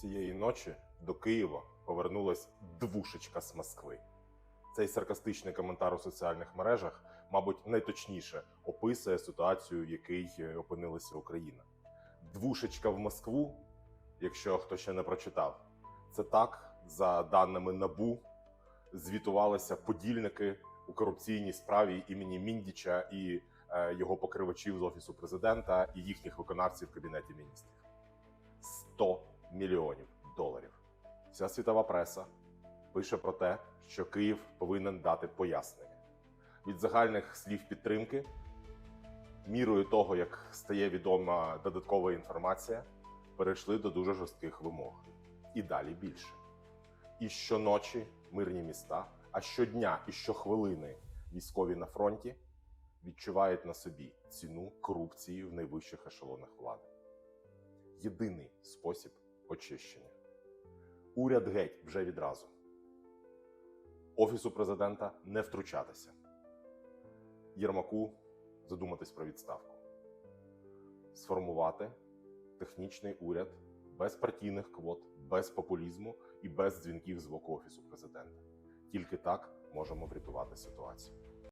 Цієї ночі до Києва повернулась двушечка з Москви. Цей саркастичний коментар у соціальних мережах, мабуть, найточніше описує ситуацію, в якій е, опинилася Україна. Двушечка в Москву, якщо хто ще не прочитав, це так, за даними НАБУ, звітувалися подільники у корупційній справі імені Міндіча і е, його покривачів з офісу президента і їхніх виконавців в кабінеті міністрів. 100 мільйонів доларів. Вся світова преса пише про те, що Київ повинен дати пояснення від загальних слів підтримки, мірою того, як стає відома додаткова інформація, перейшли до дуже жорстких вимог. І далі більше. І щоночі мирні міста, а щодня і щохвилини військові на фронті відчувають на собі ціну корупції в найвищих ешелонах влади. Єдиний спосіб очищення. Уряд геть вже відразу. Офісу президента не втручатися. Єрмаку задуматись про відставку. Сформувати технічний уряд без партійних квот, без популізму і без дзвінків з боку офісу президента. Тільки так можемо врятувати ситуацію.